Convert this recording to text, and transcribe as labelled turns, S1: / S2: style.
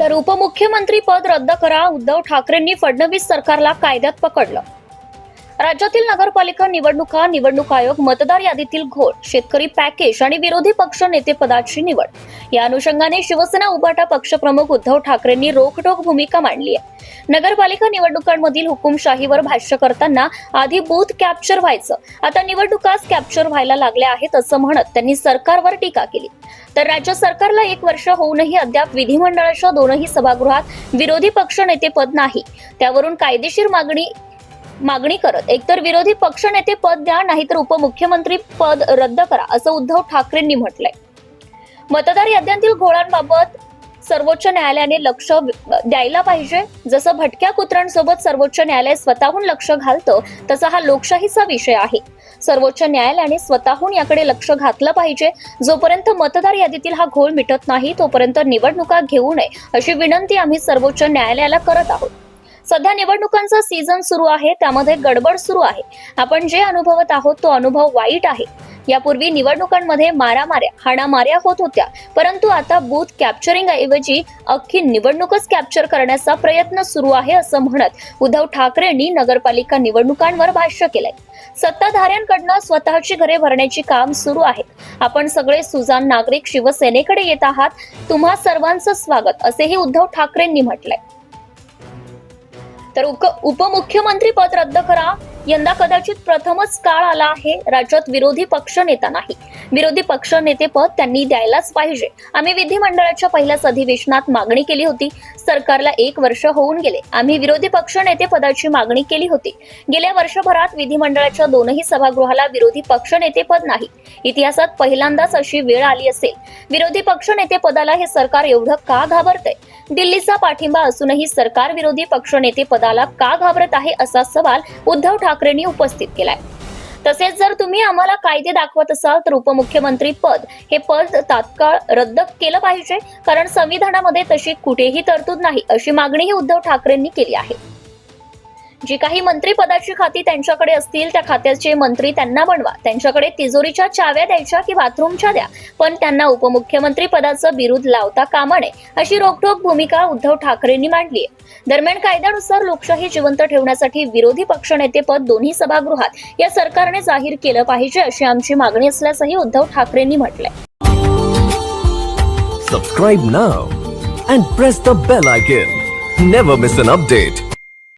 S1: तर उपमुख्यमंत्री पद रद्द करा. उद्धव ठाकरेंनी फडणवीस सरकारला कायद्यात पकडलं. राज्यातील नगरपालिका निवडणुका निवडणूक आयोग मतदार यादीतील घोळ शेतकरी पॅकेज आणि विरोधी पक्ष नेतेपदाची निवड. या अनुषंगाने शिवसेना उभाटा पक्षप्रमुख उद्धव ठाकरेंनी रोखठोक भूमिका मांडली आहे. नगरपालिका निवडणुकांमधील हुकुमशाहीवर भाष्य करताना आधी बूथ कॅप्चर व्हायचं आता निवडणुकाच कॅप्चर व्हायला लागल्या आहेत असं म्हणत त्यांनी सरकारवर टीका केली. तर राज्य सरकारला एक वर्ष होऊनही अद्याप विधिमंडळाच्या दोनही सभागृहात विरोधी पक्ष नेतेपद नाही. त्यावरून कायदेशीर मागणी मागणी करत. एकतर विरोधी पक्षनेते पद द्या नाहीतर उपमुख्यमंत्री पद रद्द करा असं उद्धव ठाकरेंनी म्हटलंय. मतदार याद्यांतील घोळांबाबत सर्वोच्च न्यायालयाने लक्ष द्यायला पाहिजे. जसं भटक्या कुत्र्यांसोबत सर्वोच्च न्यायालय स्वतःहून लक्ष घालतं तसा हा लोकशाहीचा विषय आहे. सर्वोच्च न्यायालयाने स्वतःहून याकडे लक्ष घातलं पाहिजे. जोपर्यंत मतदार यादीतील हा घोळ मिटत नाही तोपर्यंत निवडणुका घेऊ नये अशी विनंती आम्ही सर्वोच्च न्यायालयाला करत आहोत. सध्या निवडणुकांचा सीझन सुरू आहे त्यामध्ये गडबड सुरू आहे. आपण जे अनुभवत आहोत तो अनुभव वाईट आहे. यापूर्वी निवडणुकांमध्ये मारामाऱ्या हाणामाऱ्या होत होत्या. परंतु आता बूथ कॅप्चरिंग ऐवजी अख्खी निवडणूकच कॅप्चर करण्याचा प्रयत्न सुरू आहे असं म्हणत उद्धव ठाकरेंनी नगरपालिका निवडणुकांवर भाष्य केलंय. सत्ताधाऱ्यांकडनं स्वतःची घरे भरण्याची काम सुरू आहेत आपण सगळे सुजान नागरिक शिवसेनेकडे येत आहात. तुम्हा सर्वांचं स्वागत असेही उद्धव ठाकरेंनी म्हटलंय. तर उपमुख्यमंत्री पद रद्द करा. यंदा कदाचित प्रथमच काळ आला आहे राज्यात विरोधी पक्ष नेता नाही. विरोधी पक्ष नेते पद त्यांनी द्यायलाच पाहिजे. आम्ही विधिमंडळाच्या पहिल्याच अधिवेशनात मागणी केली होती. सरकारला एक वर्ष होऊन गेले. आम्ही विरोधी पक्ष नेते पदाची मागणी केली होती. गेल्या वर्षभरात विधिमंडळाच्या दोनही सभागृहाला विरोधी पक्ष नेते पद नाही. इतिहासात पहिल्यांदाच अशी वेळ आली असेल. विरोधी पक्ष नेते पदाला हे सरकार एवढं का घाबरतंय? दिल्लीचा पाठिंबा असूनही सरकार विरोधी पक्षनेते पदाला का घाबरत आहे असा सवाल उद्धव ठाकरे ठाकरेंनी उपस्थित केलाय. तसेच जर तुम्ही आम्हाला कायदे दाखवत असाल तर उपमुख्यमंत्री पद हे पद तात्काळ रद्द केलं पाहिजे कारण संविधानामध्ये तशी कुठेही तरतूद नाही अशी मागणीही उद्धव ठाकरेंनी केली आहे. जी काही मंत्री पदाची खाती त्यांच्याकडे असतील त्या खात्याचे मंत्री त्यांना बनवा त्यांच्याकडे तिजोरीच्या चाव्या द्यायच्या की बाथरूमच्या द्या पण त्यांना उपमुख्यमंत्री पदाचं बिरुद लावता कामा नये अशी रोखोक भूमिका उद्धव ठाकरेंनी मांडली दरम्यान कायद्यानुसार लोकशाही जिवंत ठेवण्यासाठी विरोधी पक्षनेते पद दोन्ही सभागृहात या सरकारने जाहीर केलं पाहिजे अशी आमची मागणी असल्याचंही उद्धव ठाकरेंनी म्हटलंय
S2: Subscribe now and press the bell icon. Never miss an update.